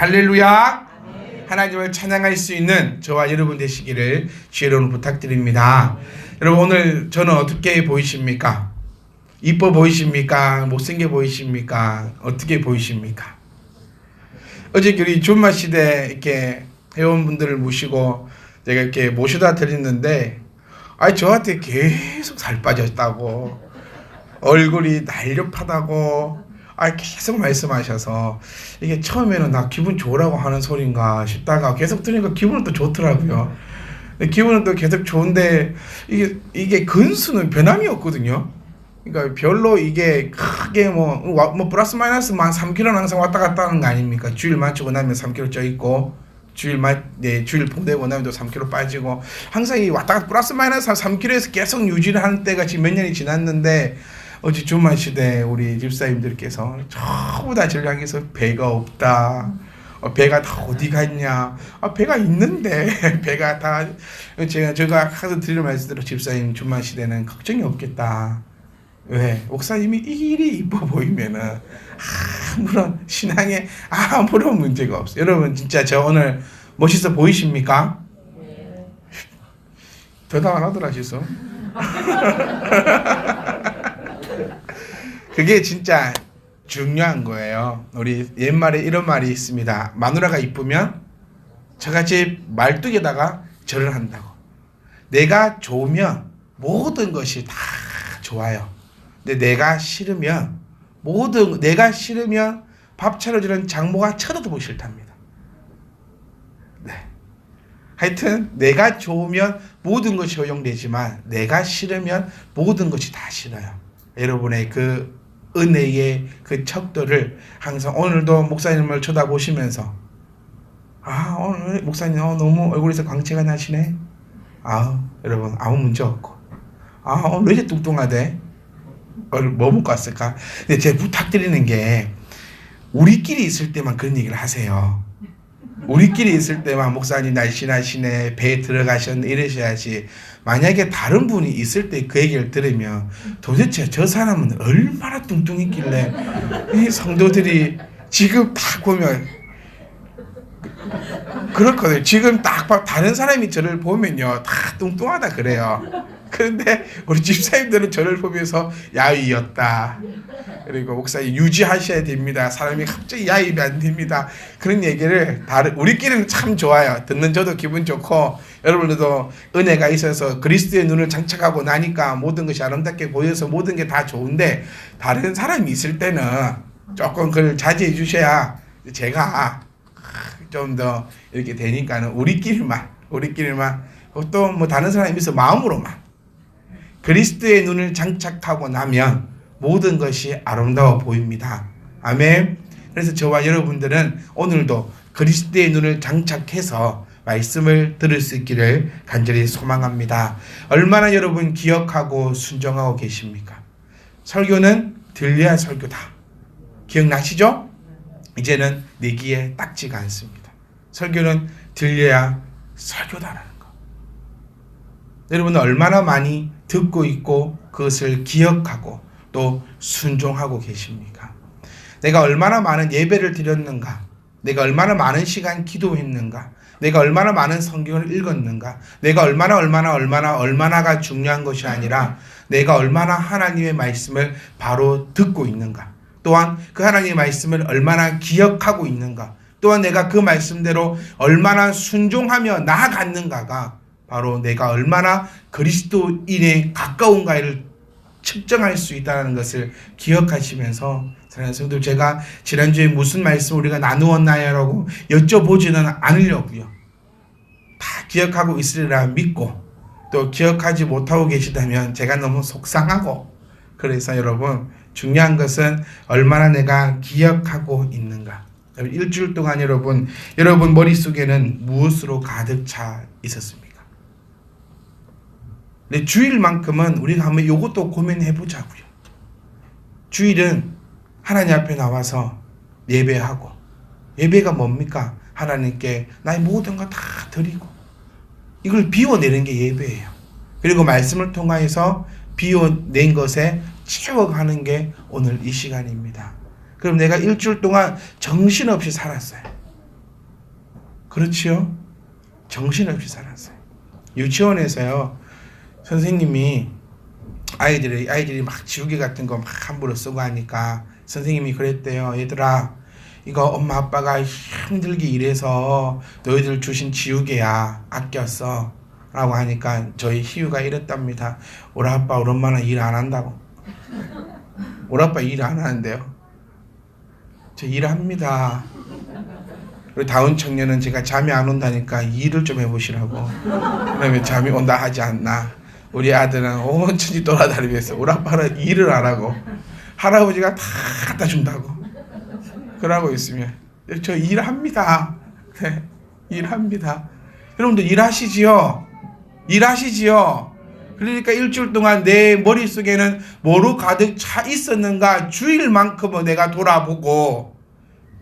할렐루야. 하나님을 찬양할 수 있는 저와 여러분 되시기를 주의로 부탁드립니다. 여러분 오늘 저는 어떻게 보이십니까? 이뻐 보이십니까? 못생겨 보이십니까? 어떻게 보이십니까? 어제 우리 준마 시대 이렇게 회원분들을 모시고 제가 이렇게 모셔다 드렸는데 아니 저한테 계속 살 빠졌다고 얼굴이 날렵하다고 아 계속 말씀하셔서 이게 처음에는 나 기분 좋으라고 하는 소린가 싶다가 계속 들으니까 기분은 또 좋더라고요. 근데 기분은 또 계속 좋은데 이게 이게 근수는 변함이 없거든요. 그러니까 별로 이게 크게 뭐, 와- 뭐 플러스 마이너스 만 3kg는 항상 왔다 갔다 하는 거 아닙니까? 주일 맞추고 나면 3kg 쪄 있고 주일 맞, 네, 주일 보내고 나면 또 3kg 빠지고 항상 이 왔다 갔다 플러스 마이너스 한 3kg에서 계속 유지를 하는 때가 지금 몇 년이 지났는데 어제 주말 시대 우리 집사님들께서 전부 다 저를 향해서 배가 없다. 어, 배가 다 어디 갔냐? 아, 배가 있는데 배가 다 제가 제가 항상 드리는 말씀대로 집사님 주말 시대는 걱정이 없겠다. 왜? 목사님이 이 일이 이뻐 보이면은 아무런 신앙에 아무런 문제가 없어요. 여러분 진짜 저 오늘 멋있어 보이십니까? 대답 안 하더라 지수. 그게 진짜 중요한 거예요. 우리 옛말에 이런 말이 있습니다. 마누라가 이쁘면 저같이 말뚝에다가 절을 한다고. 내가 좋으면 모든 것이 다 좋아요. 근데 내가 싫으면 모든 내가 싫으면 밥 차려주는 장모가 쳐다도 싫답니다. 네. 하여튼 내가 좋으면 모든 것이 허용되지만 내가 싫으면 모든 것이 다 싫어요. 여러분의 그 은혜의 그 척도를 항상 오늘도 목사님을 쳐다보시면서 아 오늘 목사님 어, 너무 얼굴에서 광채가 나시네. 아 여러분 아무 문제 없고 아 오늘 왜 이렇게 뚱뚱하대? 오늘 뭐 먹고 왔을까? 근데 제가 부탁드리는 게 우리끼리 있을 때만 그런 얘기를 하세요. 우리끼리 있을 때만 목사님 날씬하시네 배에 들어가셨네 이러셔야지 만약에 다른 분이 있을 때 그 얘기를 들으면 도대체 저 사람은 얼마나 뚱뚱했길래 이 성도들이 지금 딱 보면 그렇거든요. 지금 딱 봐- 다른 사람이 저를 보면요 다 뚱뚱하다 그래요. 그런데 우리 집사님들은 저를 보면서 야위였다. 그리고 목사님 유지하셔야 됩니다. 사람이 갑자기 야입이 안 됩니다. 그런 얘기를 다른 우리끼리는 참 좋아요. 듣는 저도 기분 좋고 여러분들도 은혜가 있어서 그리스도의 눈을 장착하고 나니까 모든 것이 아름답게 보여서 모든 게 다 좋은데 다른 사람이 있을 때는 조금 그걸 자제해 주셔야 제가 좀 더 이렇게 되니까는 우리끼리만 우리끼리만 또 뭐 다른 사람이 있어 마음으로만 그리스도의 눈을 장착하고 나면 모든 것이 아름다워 보입니다. 아멘. 그래서 저와 여러분들은 오늘도 그리스도의 눈을 장착해서 말씀을 들을 수 있기를 간절히 소망합니다. 얼마나 여러분 기억하고 순종하고 계십니까? 설교는 들려야 설교다. 기억나시죠? 이제는 내기에 딱지가 않습니다. 설교는 들려야 설교다라는 거. 여러분은 얼마나 많이 듣고 있고 그것을 기억하고 또 순종하고 계십니까? 내가 얼마나 많은 예배를 드렸는가? 내가 얼마나 많은 시간 기도했는가? 내가 얼마나 많은 성경을 읽었는가? 내가 얼마나 얼마나 얼마나 얼마나가 중요한 것이 아니라 내가 얼마나 하나님의 말씀을 바로 듣고 있는가? 또한 그 하나님의 말씀을 얼마나 기억하고 있는가? 또한 내가 그 말씀대로 얼마나 순종하며 나아갔는가가 바로 내가 얼마나 그리스도인에 가까운가를 측정할 수 있다는 것을 기억하시면서 사랑하는 성도 제가 지난주에 무슨 말씀 우리가 나누었나요라고 여쭤보지는 않으려고요. 다 기억하고 있으리라 믿고 또 기억하지 못하고 계시다면 제가 너무 속상하고 그래서 여러분 중요한 것은 얼마나 내가 기억하고 있는가. 일주일 동안 여러분 여러분 머릿속에는 무엇으로 가득 차 있었습니까? 근데 주일만큼은 우리가 한번 이것도 고민해 보자고요. 주일은 하나님 앞에 나와서 예배하고 예배가 뭡니까? 하나님께 나의 모든 거다 드리고 이걸 비워내는 게 예배예요. 그리고 말씀을 통하여서 비워낸 것에 채워가는 게 오늘 이 시간입니다. 그럼 내가 일주일 동안 정신없이 살았어요. 그렇지요? 정신없이 살았어요. 유치원에서요 선생님이 아이들이 아이들이 막 지우개 같은 거 막 함부로 쓰고 하니까 선생님이 그랬대요. 얘들아 이거 엄마 아빠가 힘들게 일해서 너희들 주신 지우개야 아꼈어 라고 하니까 저희 희우가 이랬답니다. 우리 아빠 우리 엄마는 일 안 한다고. 우리 아빠 일 안 하는데요. 저 일합니다. 우리 다운 청년은 제가 잠이 안 온다니까 일을 좀 해보시라고. 그러면 잠이 온다 하지 않나. 우리 아들은 온천지 돌아다니면서 우리 아빠는 일을 안 하고 할아버지가 다 갖다 준다고. 그러고 있으면 저 일합니다. 네, 일합니다. 여러분들 일하시지요? 일하시지요? 그러니까 일주일 동안 내 머릿속에는 뭐로 가득 차 있었는가 주일만큼은 내가 돌아보고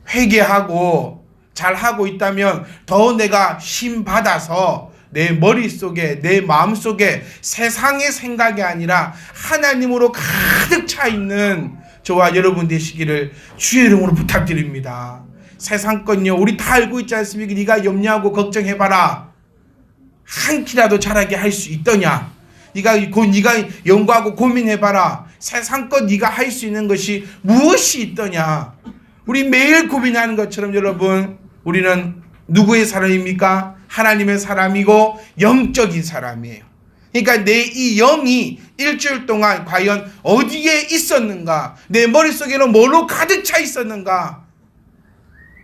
회개하고 잘 하고 있다면 더 내가 힘 받아서 내 머릿속에 내 마음속에 세상의 생각이 아니라 하나님으로 가득 차 있는 저와 여러분 되시기를 주의 이름으로 부탁드립니다. 세상 건요 우리 다 알고 있지 않습니까? 네가 염려하고 걱정해봐라. 한 키라도 잘하게 할 수 있더냐? 네가 고 네가 연구하고 고민해봐라. 세상 것 네가 할 수 있는 것이 무엇이 있더냐? 우리 매일 고민하는 것처럼 여러분 우리는 누구의 사람입니까? 하나님의 사람이고 영적인 사람이에요. 그러니까 내 이 영이 일주일 동안 과연 어디에 있었는가? 내 머릿속에는 뭘로 가득 차 있었는가?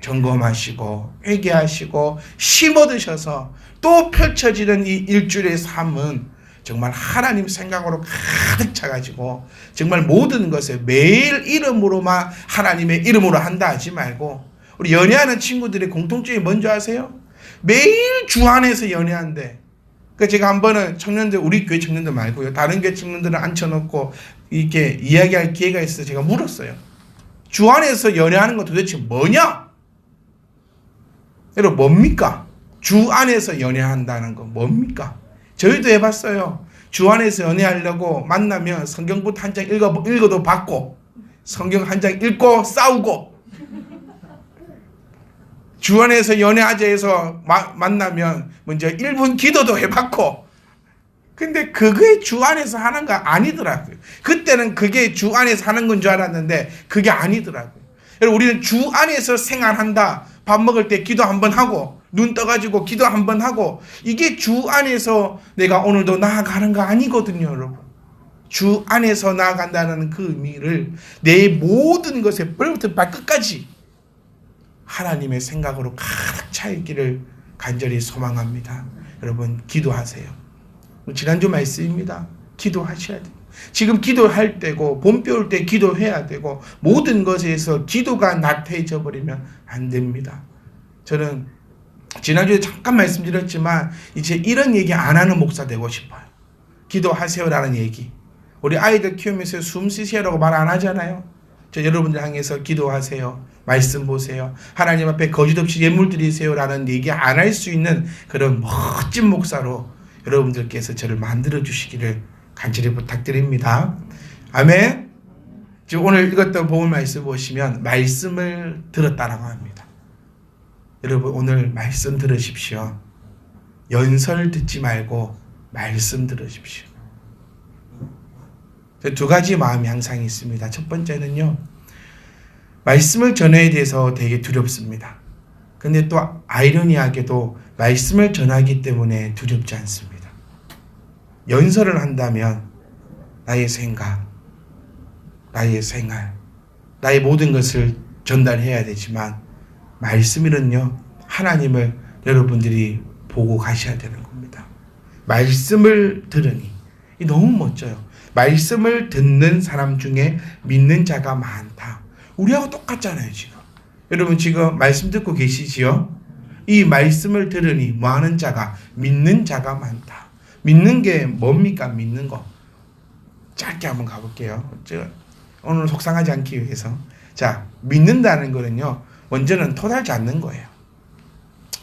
점검하시고 회개하시고 심어 드셔서 또 펼쳐지는 이 일주일의 삶은 정말 하나님 생각으로 가득 차가지고 정말 모든 것을 매일 이름으로만 하나님의 이름으로 한다 하지 말고 우리 연애하는 친구들의 공통점이 뭔지 아세요? 매일 주 안에서 연애한대. 그 제가 한 번은 청년들 우리 교회 청년들 말고요 다른 교회 청년들을 앉혀놓고 이렇게 이야기할 기회가 있어서 제가 물었어요. 주 안에서 연애하는 건 도대체 뭐냐? 여러분 뭡니까? 주 안에서 연애한다는 건 뭡니까? 저희도 해봤어요. 주 안에서 연애하려고 만나면 성경부터 한 장 읽어 읽어도 받고 성경 한 장 읽고 싸우고 주 안에서 연애하자 해서 마, 만나면 먼저 1분 기도도 해봤고 근데 그게 주 안에서 하는 거 아니더라고요. 그때는 그게 주 안에서 하는 건 줄 알았는데 그게 아니더라고요. 여러분 우리는 주 안에서 생활한다. 밥 먹을 때 기도 한번 하고 눈 떠가지고 기도 한번 하고 이게 주 안에서 내가 오늘도 나아가는 거 아니거든요, 여러분. 주 안에서 나아간다는 그 의미를 내 모든 것에 뻘부터 발끝까지 하나님의 생각으로 가득 차 있기를 간절히 소망합니다. 여러분 기도하세요. 지난주 말씀입니다. 기도하셔야 돼요. 지금 기도할 때고 봄비 올때 기도해야 되고 모든 것에서 기도가 나태해져 버리면 안 됩니다. 저는 지난주에 잠깐 말씀드렸지만 이제 이런 얘기 안 하는 목사 되고 싶어요. 기도하세요라는 얘기. 우리 아이들 키우면서 숨 쉬세요라고 말 안 하잖아요. 저 여러분들 향해서 기도하세요. 말씀 보세요. 하나님 앞에 거짓 없이 예물 드리세요라는 얘기 안 할 수 있는 그런 멋진 목사로 여러분들께서 저를 만들어 주시기를 간절히 부탁드립니다. 아멘. 지금 오늘 읽었던 본문 말씀 보시면 말씀을 들었다라고 합니다. 여러분 오늘 말씀 들으십시오. 연설 듣지 말고 말씀 들으십시오. 두 가지 마음이 항상 있습니다. 첫 번째는요. 말씀을 전해야 돼서 되게 두렵습니다. 근데 또 아이러니하게도 말씀을 전하기 때문에 두렵지 않습니다. 연설을 한다면 나의 생각, 나의 생활, 나의 모든 것을 전달해야 되지만 말씀이는요 하나님을 여러분들이 보고 가셔야 되는 겁니다. 말씀을 들으니 이 너무 멋져요. 말씀을 듣는 사람 중에 믿는 자가 많다. 우리하고 똑같잖아요 지금. 여러분 지금 말씀 듣고 계시지요? 이 말씀을 들으니 뭐 하는 자가 믿는 자가 많다. 믿는 게 뭡니까? 믿는 거. 짧게 한번 가볼게요. 오늘 속상하지 않기 위해서. 자, 믿는다는 거는요. 먼저는 토달지 않는 거예요.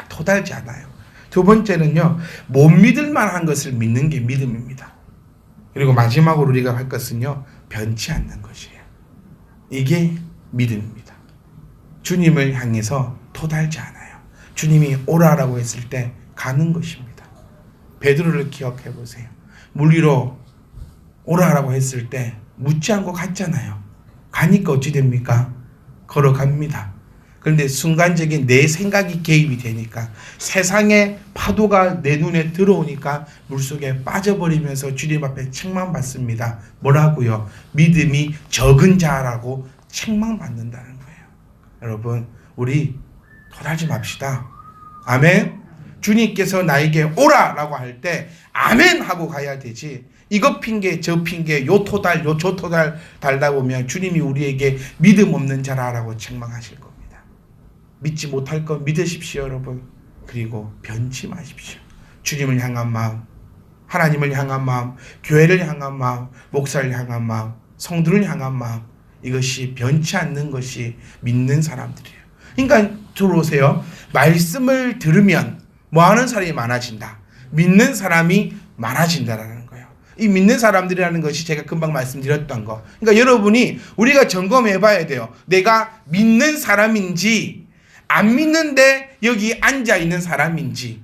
토달지 않아요. 두 번째는요. 못 믿을 만한 것을 믿는 게 믿음입니다. 그리고 마지막으로 우리가 할 것은요. 변치 않는 것이에요. 이게 믿음입니다. 주님을 향해서 토달지 않아요. 주님이 오라라고 했을 때 가는 것입니다. 베드로를 기억해 보세요. 물 위로 오라라고 했을 때 묻지 않고 갔잖아요. 가니까 어찌 됩니까? 걸어갑니다. 그런데 순간적인 내 생각이 개입이 되니까 세상의 파도가 내 눈에 들어오니까 물속에 빠져버리면서 주님 앞에 책망받습니다. 뭐라고요? 믿음이 적은 자라고 책망받는다는 거예요. 여러분, 우리 도달지 맙시다. 아멘. 주님께서 나에게 오라라고 할 때 아멘 하고 가야 되지. 이거 핑계 저 핑계 요 토달 요 저 토달 달다 보면 주님이 우리에게 믿음 없는 자라라고 책망하실 겁니다. 믿지 못할 것 믿으십시오, 여러분. 그리고 변치 마십시오. 주님을 향한 마음, 하나님을 향한 마음, 교회를 향한 마음, 목사를 향한 마음, 성도를 향한 마음. 이것이 변치 않는 것이 믿는 사람들이에요. 그러니까 들어오세요. 말씀을 들으면 뭐 하는 사람이 많아진다. 믿는 사람이 많아진다라는 거예요. 이 믿는 사람들이라는 것이 제가 금방 말씀드렸던 거. 그러니까 여러분이 우리가 점검해 봐야 돼요. 내가 믿는 사람인지 안 믿는데 여기 앉아 있는 사람인지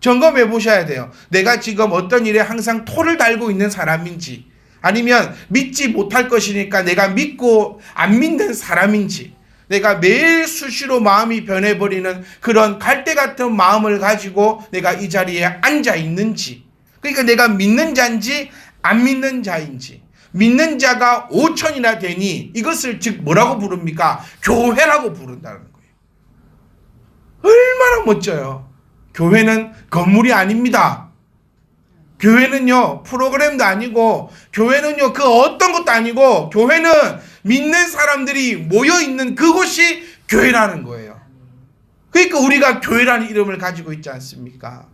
점검해 보셔야 돼요. 내가 지금 어떤 일에 항상 토를 달고 있는 사람인지 아니면 믿지 못할 것이니까 내가 믿고 안 믿는 사람인지 내가 매일 수시로 마음이 변해버리는 그런 갈대 같은 마음을 가지고 내가 이 자리에 앉아 있는지 그러니까 내가 믿는 자인지 안 믿는 자인지 믿는 자가 5천이나 되니 이것을 즉 뭐라고 부릅니까? 교회라고 부른다는 거예요. 얼마나 멋져요. 교회는 건물이 아닙니다. 교회는요, 프로그램도 아니고, 교회는요, 그 어떤 것도 아니고, 교회는 믿는 사람들이 모여 있는 그곳이 교회라는 거예요. 그러니까 우리가 교회라는 이름을 가지고 있지 않습니까?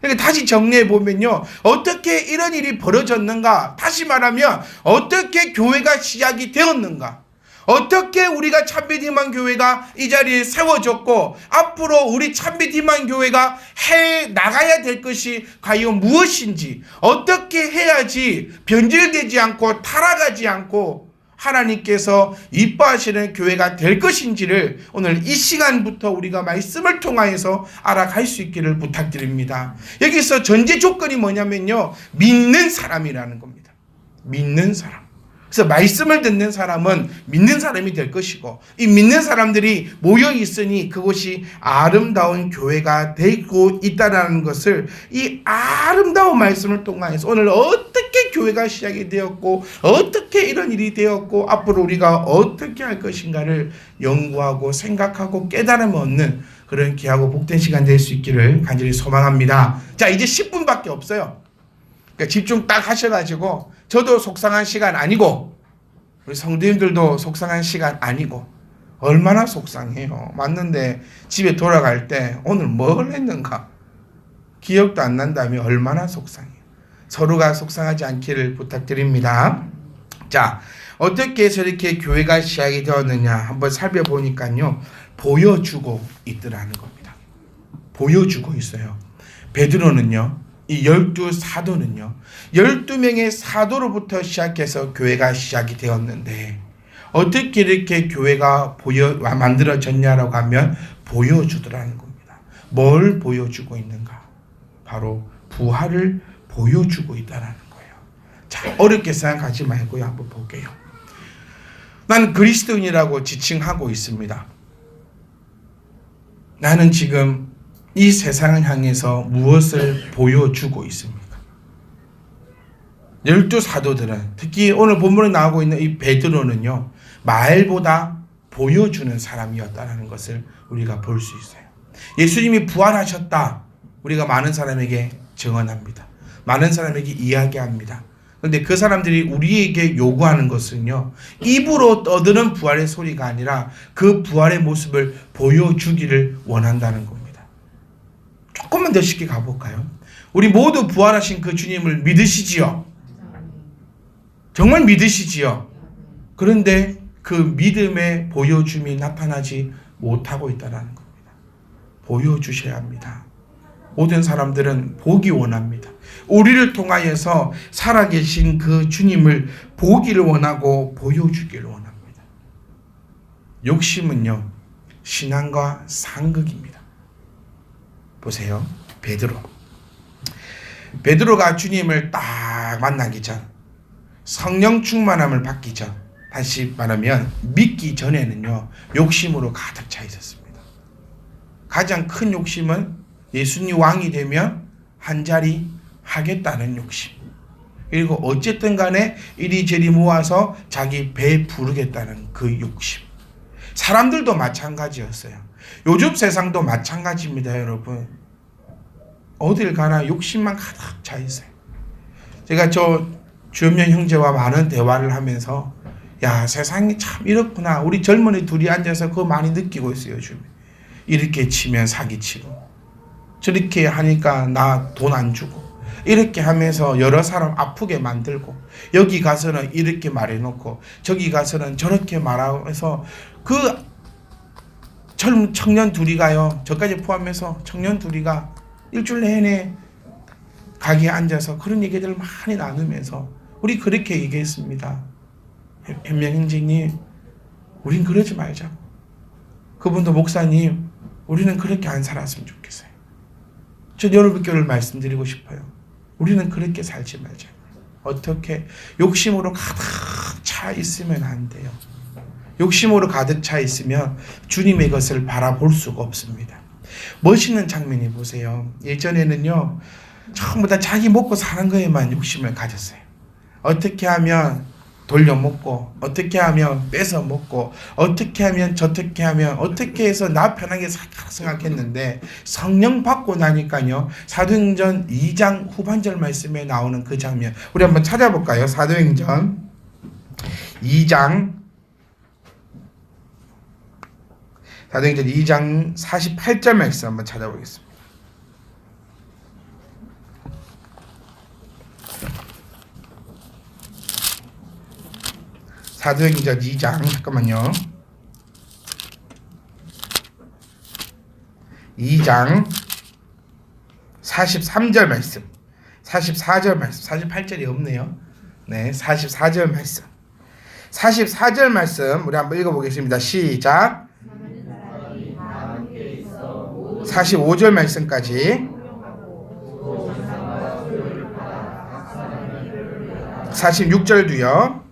그러니까 다시 정리해 보면요. 어떻게 이런 일이 벌어졌는가? 다시 말하면 어떻게 교회가 시작이 되었는가? 어떻게 우리가 희망 교회가 이 자리에 세워졌고 앞으로 우리 희망 교회가 해 나가야 될 것이 과연 무엇인지 어떻게 해야지 변질되지 않고 타락하지 않고 하나님께서 이뻐하시는 교회가 될 것인지를 오늘 이 시간부터 우리가 말씀을 통하여서 알아갈 수 있기를 부탁드립니다. 여기서 전제 조건이 뭐냐면요. 믿는 사람이라는 겁니다. 믿는 사람. 그래서 말씀을 듣는 사람은 믿는 사람이 될 것이고 이 믿는 사람들이 모여 있으니 그곳이 아름다운 교회가 되고 있다라는 것을 이 아름다운 말씀을 통해서 오늘 어떻게 교회가 시작이 되었고 어떻게 이런 일이 되었고 앞으로 우리가 어떻게 할 것인가를 연구하고 생각하고 깨달음 얻는 그런 귀하고 복된 시간 될 수 있기를 간절히 소망합니다. 자 이제 10분밖에 없어요. 그러니까 집중 딱 하셔가지고 저도 속상한 시간 아니고 우리 성도님들도 속상한 시간 아니고 얼마나 속상해요. 맞는데 집에 돌아갈 때 오늘 뭘 했는가 기억도 안 난다면 얼마나 속상해요. 서로가 속상하지 않기를 부탁드립니다. 자 어떻게 해서 이렇게 교회가 시작이 되었느냐 한번 살펴보니까요 보여주고 있더라는 겁니다. 보여주고 있어요. 베드로는요 이 열두 사도는요, 열두 명의 사도로부터 시작해서 교회가 시작이 되었는데, 어떻게 이렇게 교회가 보여, 만들어졌냐라고 하면, 보여주더라는 겁니다. 뭘 보여주고 있는가? 바로 부활을 보여주고 있다는 거예요. 자, 어렵게 생각하지 말고요. 한번 볼게요. 난 그리스도인이라고 지칭하고 있습니다. 나는 지금 이 세상을 향해서 무엇을 보여주고 있습니까? 열두 사도들은 특히 오늘 본문에 나오고 있는 이 베드로는요 말보다 보여주는 사람이었다는 것을 우리가 볼 수 있어요. 예수님이 부활하셨다. 우리가 많은 사람에게 증언합니다. 많은 사람에게 이야기합니다. 그런데 그 사람들이 우리에게 요구하는 것은요, 입으로 떠드는 부활의 소리가 아니라 그 부활의 모습을 보여주기를 원한다는 겁니다. 조금만 더 쉽게 가볼까요? 우리 모두 부활하신 그 주님을 믿으시지요? 정말 믿으시지요? 그런데 그 믿음의 보여줌이 나타나지 못하고 있다는 겁니다. 보여주셔야 합니다. 모든 사람들은 보기 원합니다. 우리를 통하여서 살아계신 그 주님을 보기를 원하고 보여주기를 원합니다. 욕심은요, 신앙과 상극입니다. 보세요. 베드로. 베드로가 주님을 딱 만나기 전 성령 충만함을 받기 전 다시 말하면 믿기 전에는요. 욕심으로 가득 차 있었습니다. 가장 큰 욕심은 예수님 왕이 되면 한 자리 하겠다는 욕심. 그리고 어쨌든 간에 이리저리 모아서 자기 배 부르겠다는 그 욕심. 사람들도 마찬가지였어요. 요즘 세상도 마찬가지입니다, 여러분. 어딜 가나 욕심만 가득 차 있어요. 제가 저 주연명 형제와 많은 대화를 하면서 야 세상이 참 이렇구나. 우리 젊은이 둘이 앉아서 그거 많이 느끼고 있어요, 요즘. 이렇게 치면 사기치고 저렇게 하니까 나 돈 안 주고 이렇게 하면서 여러 사람 아프게 만들고 여기 가서는 이렇게 말해놓고 저기 가서는 저렇게 말하면서 그 젊은 청년 둘이 가요. 저까지 포함해서 청년 둘이가 일주일 내내 가게에 앉아서 그런 얘기들을 많이 나누면서 우리 그렇게 얘기했습니다. 현명행진님 우린 그러지 말자고 그분도 목사님 우리는 그렇게 안 살았으면 좋겠어요. 저 여러분께를 말씀드리고 싶어요 우리는 그렇게 살지 말자. 어떻게 욕심으로 가득 차 있으면 안 돼요. 욕심으로 가득 차 있으면 주님의 것을 바라볼 수가 없습니다. 멋있는 장면이 보세요. 예전에는요, 전부 다 자기 먹고 사는 거에만 욕심을 가졌어요. 어떻게 하면 돌려먹고 어떻게 하면 뺏어 먹고 어떻게 하면 저떻게 하면 어떻게 해서 나 편하게 생각했는데 성령 받고 나니까요. 사도행전 2장 후반절 말씀에 나오는 그 장면. 우리 한번 찾아볼까요? 사도행전 2장. 사도행전 2장 48절 말씀 한번 찾아보겠습니다. 사도행전 2장 잠깐만요. 2장 43절 말씀. 44절 말씀. 48절이 없네요. 네, 44절 말씀. 44절 말씀 우리 한번 읽어 보겠습니다. 시작. 45절 말씀까지 46절도요.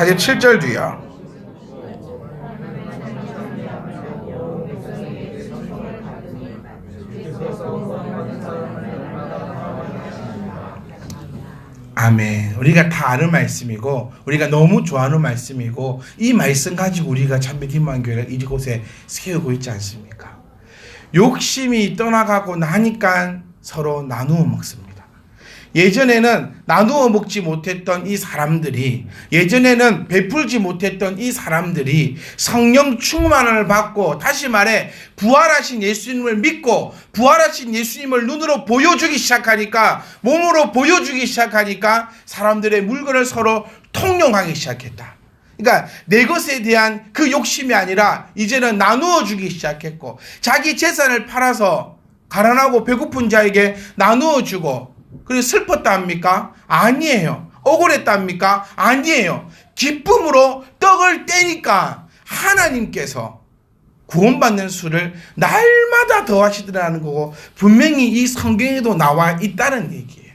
47절도요. 아멘. 우리가 다 아는 말씀이고 우리가 너무 좋아하는 말씀이고 이 말씀 가지고 우리가 참빛 희망 교회를 이곳에 세우고 있지 않습니까? 욕심이 떠나가고 나니까 서로 나누어 먹습니다. 예전에는 나누어 먹지 못했던 이 사람들이 예전에는 베풀지 못했던 이 사람들이 성령 충만을 받고 다시 말해 부활하신 예수님을 믿고 부활하신 예수님을 눈으로 보여주기 시작하니까 몸으로 보여주기 시작하니까 사람들의 물건을 서로 통용하기 시작했다. 그러니까 내 것에 대한 그 욕심이 아니라 이제는 나누어 주기 시작했고 자기 재산을 팔아서 가난하고 배고픈 자에게 나누어 주고 그리고 슬펐다 합니까? 아니에요. 억울했다 합니까? 아니에요. 기쁨으로 떡을 떼니까 하나님께서 구원받는 수를 날마다 더하시더라는 거고 분명히 이 성경에도 나와 있다는 얘기예요.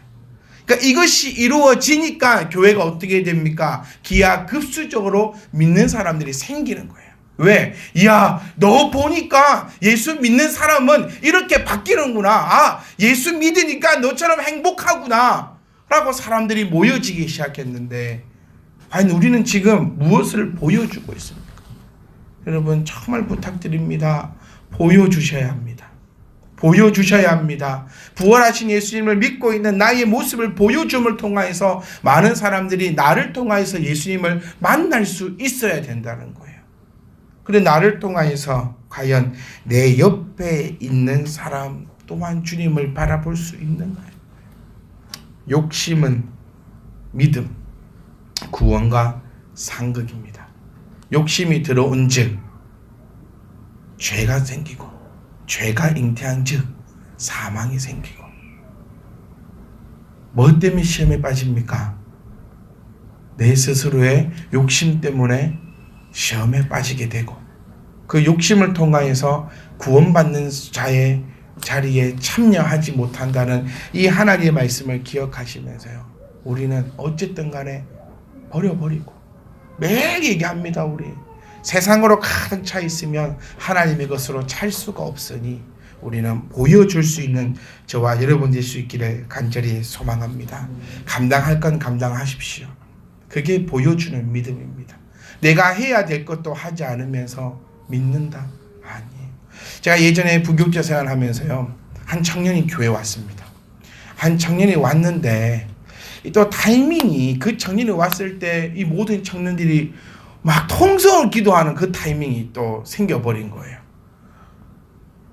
그러니까 이것이 이루어지니까 교회가 어떻게 됩니까? 기하급수적으로 믿는 사람들이 생기는 거예요. 왜? 야, 너 보니까 예수 믿는 사람은 이렇게 바뀌는구나. 아, 예수 믿으니까 너처럼 행복하구나. 라고 사람들이 모여지기 시작했는데, 과연 우리는 지금 무엇을 보여주고 있습니까? 여러분, 정말 부탁드립니다. 보여주셔야 합니다. 보여주셔야 합니다. 부활하신 예수님을 믿고 있는 나의 모습을 보여줌을 통하여서 많은 사람들이 나를 통하여서 예수님을 만날 수 있어야 된다는 거예요. 그래 나를 통하여서 과연 내 옆에 있는 사람 또한 주님을 바라볼 수 있는가요? 욕심은 믿음, 구원과 상극입니다. 욕심이 들어온 즉 죄가 생기고 죄가 잉태한 즉 사망이 생기고 뭐 때문에 시험에 빠집니까? 내 스스로의 욕심 때문에 시험에 빠지게 되고 그 욕심을 통하여서 구원받는 자의 자리에 참여하지 못한다는 이 하나님의 말씀을 기억하시면서요. 우리는 어쨌든 간에 버려버리고 매일 얘기합니다. 우리 세상으로 가득 차 있으면 하나님의 것으로 찰 수가 없으니 우리는 보여줄 수 있는 저와 여러분 될 수 있기를 간절히 소망합니다. 감당할 건 감당하십시오. 그게 보여주는 믿음입니다. 내가 해야 될 것도 하지 않으면서 믿는다? 아니에요. 제가 예전에 부교육자 생활하면서요. 한 청년이 교회 왔습니다. 한 청년이 왔는데 또 타이밍이 그 청년이 왔을 때 이 모든 청년들이 막 통성을 기도하는 그 타이밍이 또 생겨버린 거예요.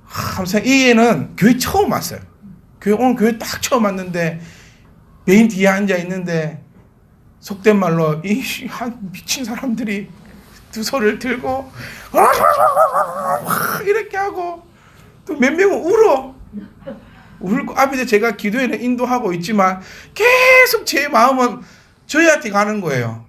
항상 이 애는 교회 처음 왔어요. 교회 오늘 교회 딱 처음 왔는데 메인 뒤에 앉아 있는데 속된 말로 이 한 미친 사람들이 두 손을 들고 이렇게 하고 또 몇 명은 울어. 울고 앞에서 제가 기도에는 인도하고 있지만 계속 제 마음은 저희한테 가는 거예요.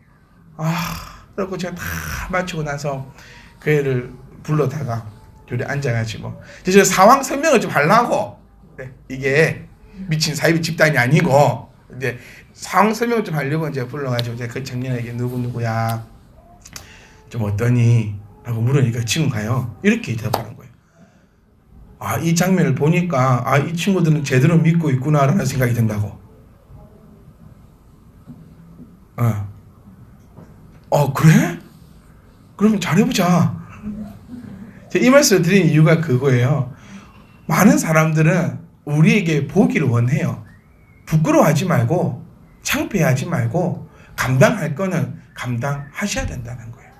아, 그리고 제가 다 마치고 나서 그 애를 불러다가 둘이 앉아가지고 이제 상황 설명을 좀 하려고 네, 이게 미친 사이비 집단이 아니고 이제 상황 설명을 좀 하려고 이제 불러가지고 이제 그 청년에게 누구 누구야 좀 어떠니 하고 물으니까 지금 가요 이렇게 대답하는 거예요. 아 이 장면을 보니까 아 이 친구들은 제대로 믿고 있구나라는 생각이 든다고. 어. 어 그래? 그럼 잘해보자. 이 말씀을 드린 이유가 그거예요. 많은 사람들은 우리에게 보기를 원해요. 부끄러워하지 말고 창피하지 말고 감당할 거는 감당하셔야 된다는 거예요.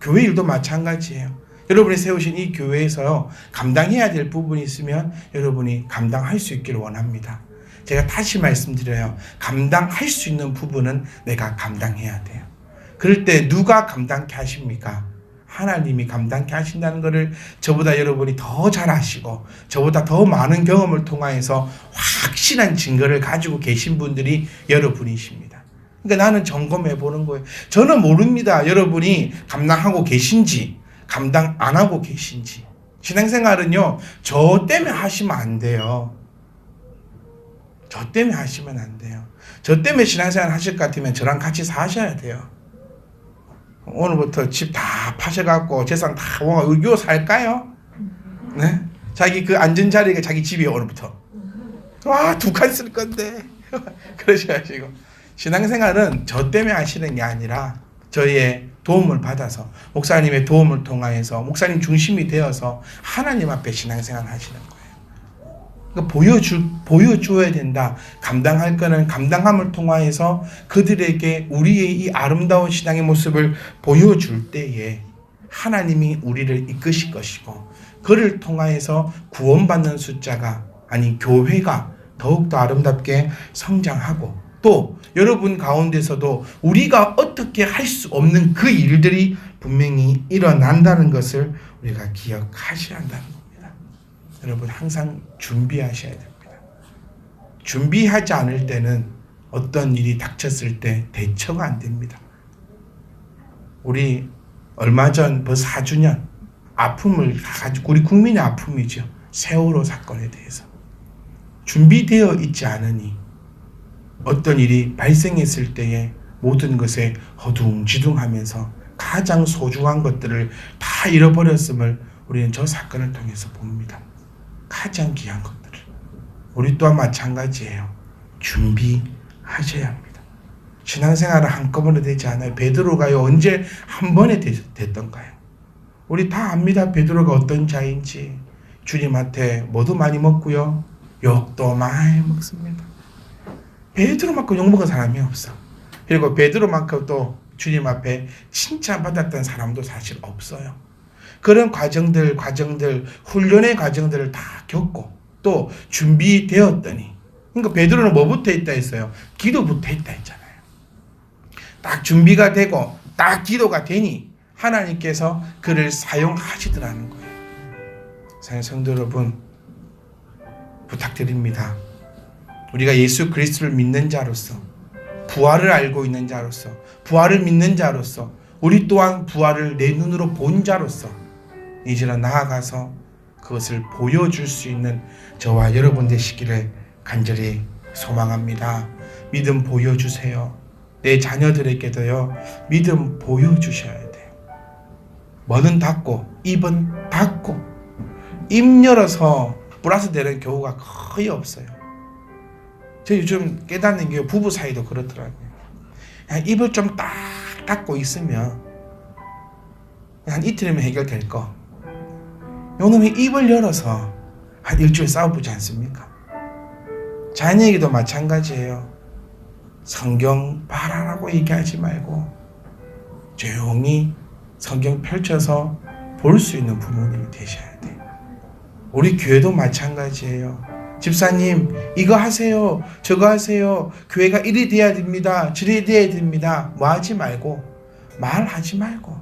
교회 일도 마찬가지예요. 여러분이 세우신 이 교회에서요 감당해야 될 부분이 있으면 여러분이 감당할 수 있기를 원합니다. 제가 다시 말씀드려요. 감당할 수 있는 부분은 내가 감당해야 돼요. 그럴 때 누가 감당케 하십니까? 하나님이 감당케 하신다는 것을 저보다 여러분이 더 잘 아시고 저보다 더 많은 경험을 통하여서 확실한 증거를 가지고 계신 분들이 여러분이십니다. 그러니까 나는 점검해 보는 거예요. 저는 모릅니다. 여러분이 감당하고 계신지 감당 안 하고 계신지. 신앙생활은요. 저 때문에 하시면 안 돼요. 저 때문에 하시면 안 돼요. 저 때문에 신앙생활 하실 것 같으면 저랑 같이 사셔야 돼요. 오늘부터 집 다 파셔갖고 재산 다 모아 의교 살까요? 네? 자기 그 앉은 자리가 자기 집이에요 오늘부터. 와 두 칸 쓸 건데 그러셔가지고 신앙생활은 저 때문에 하시는 게 아니라 저희의 도움을 받아서 목사님의 도움을 통하여서 목사님 중심이 되어서 하나님 앞에 신앙생활 하시는. 그러니까 보여주 보여줘야 된다. 감당할 거는 감당함을 통하여서 그들에게 우리의 이 아름다운 신앙의 모습을 보여줄 때에 하나님이 우리를 이끄실 것이고 그를 통하여서 구원받는 숫자가 아니 교회가 더욱더 아름답게 성장하고 또 여러분 가운데서도 우리가 어떻게 할 수 없는 그 일들이 분명히 일어난다는 것을 우리가 기억하셔야 겁니다. 여러분 항상 준비하셔야 됩니다. 준비하지 않을 때는 어떤 일이 닥쳤을 때 대처가 안 됩니다. 우리 얼마 전 벌써 4주년 아픔을 다 가지고 우리 국민의 아픔이죠. 세월호 사건에 대해서 준비되어 있지 않으니 어떤 일이 발생했을 때에 모든 것에 허둥지둥하면서 가장 소중한 것들을 다 잃어버렸음을 우리는 저 사건을 통해서 봅니다. 가장 귀한 것들을. 우리 또한 마찬가지예요. 준비하셔야 합니다. 신앙생활은 한꺼번에 되지 않아요. 베드로가요 언제 한 번에 됐던가요? 우리 다 압니다. 베드로가 어떤 자인지 주님한테 뭐도 많이 먹고요. 욕도 많이 먹습니다. 베드로만큼 욕먹은 사람이 없어. 그리고 베드로만큼 또 주님 앞에 칭찬받았던 사람도 사실 없어요. 그런 과정들, 과정들, 훈련의 과정들을 다 겪고 또 준비되었더니 그러니까 베드로는 뭐 붙어 있다 했어요? 기도 붙어 있다 했잖아요. 딱 준비가 되고 딱 기도가 되니 하나님께서 그를 사용하시더라는 거예요. 사랑하는 성도 여러분 부탁드립니다. 우리가 예수 그리스도를 믿는 자로서 부활을 알고 있는 자로서 부활을 믿는 자로서 우리 또한 부활을 내 눈으로 본 자로서 이제는 나아가서 그것을 보여줄 수 있는 저와 여러분 되시기를 간절히 소망합니다. 믿음 보여주세요. 내 자녀들에게도요, 믿음 보여주셔야 돼요. 머는 닫고, 입은 닫고, 입 열어서 플러스 되는 경우가 거의 없어요. 저 요즘 깨닫는 게 부부 사이도 그렇더라고요. 그냥 입을 좀 딱 닫고 있으면 한 이틀이면 해결될 거. 요놈이 입을 열어서 한 일주일 싸워보지 않습니까? 자녀에게도 마찬가지예요. 성경 봐라라고 얘기하지 말고 조용히 성경 펼쳐서 볼 수 있는 부모님이 되셔야 돼요. 우리 교회도 마찬가지예요. 집사님 이거 하세요 저거 하세요 교회가 이리 돼야 됩니다 저리 돼야 됩니다 뭐 하지 말고 말하지 말고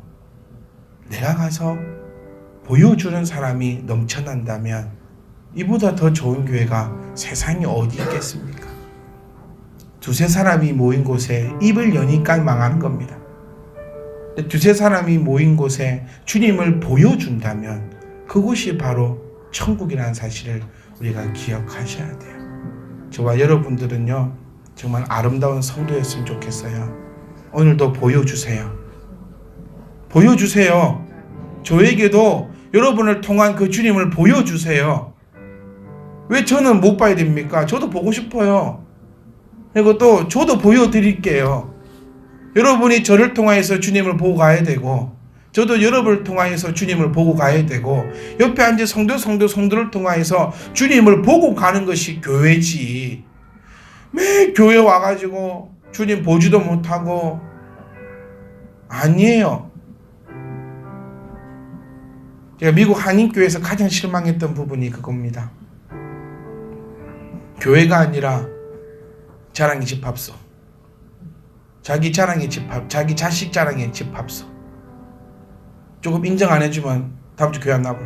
내가 가서 보여주는 사람이 넘쳐난다면 이보다 더 좋은 교회가 세상에 어디 있겠습니까 두세 사람이 모인 곳에 입을 여니까 망하는 겁니다 두세 사람이 모인 곳에 주님을 보여준다면 그곳이 바로 천국이라는 사실을 우리가 기억하셔야 돼요. 저와 여러분들은요, 정말 아름다운 성도였으면 좋겠어요. 오늘도 보여주세요. 보여주세요. 저에게도 여러분을 통한 그 주님을 보여주세요. 왜 저는 못 봐야 됩니까? 저도 보고 싶어요. 그리고 또 저도 보여드릴게요. 여러분이 저를 통하여서 주님을 보고 가야 되고, 저도 여러분을 통하여서 주님을 보고 가야 되고 옆에 앉은 성도 성도 성도를 통하여서 주님을 보고 가는 것이 교회지. 매 교회 와가지고 주님 보지도 못하고 아니에요. 제가 미국 한인교회에서 가장 실망했던 부분이 그겁니다. 교회가 아니라 자랑의 집합소. 자기 자랑의 집합, 자기 자식 자랑의 집합소. 조금 인정 안 해주면 다음 주 교회 안 나가.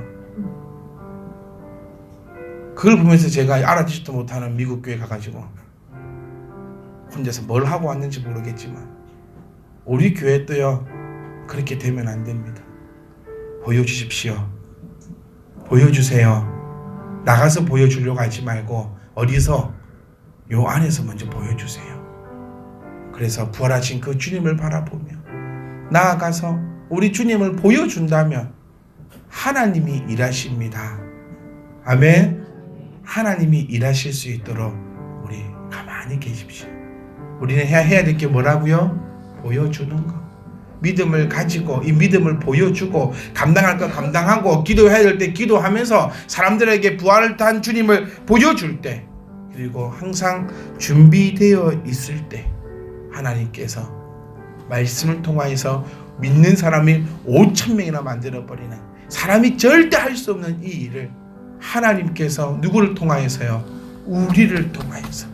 그걸 보면서 제가 알아듣지도 못하는 미국 교회 가가지고 혼자서 뭘 하고 왔는지 모르겠지만 우리 교회도요 그렇게 되면 안 됩니다. 보여주십시오. 보여주세요. 나가서 보여주려고 하지 말고 어디서 요 안에서 먼저 보여주세요. 그래서 부활하신 그 주님을 바라보며 나아가서 우리 주님을 보여준다면 하나님이 일하십니다. 아멘. 하나님이 일하실 수 있도록 우리 가만히 계십시오. 우리는 해야, 해야 될 게 뭐라고요? 보여주는 거. 믿음을 가지고 이 믿음을 보여주고 감당할 거 감당하고 기도해야 될 때 기도하면서 사람들에게 부활을 탄 주님을 보여줄 때 그리고 항상 준비되어 있을 때 하나님께서 말씀을 통하여서 믿는 사람이 5천 명이나 만들어 버리는 사람이 절대 할 수 없는 이 일을 하나님께서 누구를 통하여서요? 우리를 통하여서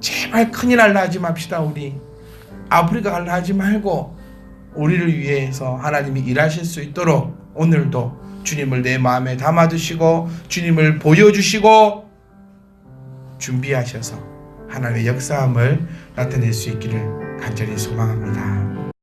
제발 큰일 할라 하지 맙시다 우리 아프리카 갈라 하지 말고 우리를 위해서 하나님이 일하실 수 있도록 오늘도 주님을 내 마음에 담아두시고 주님을 보여주시고 준비하셔서 하나님의 역사함을 나타낼 수 있기를 간절히 소망합니다.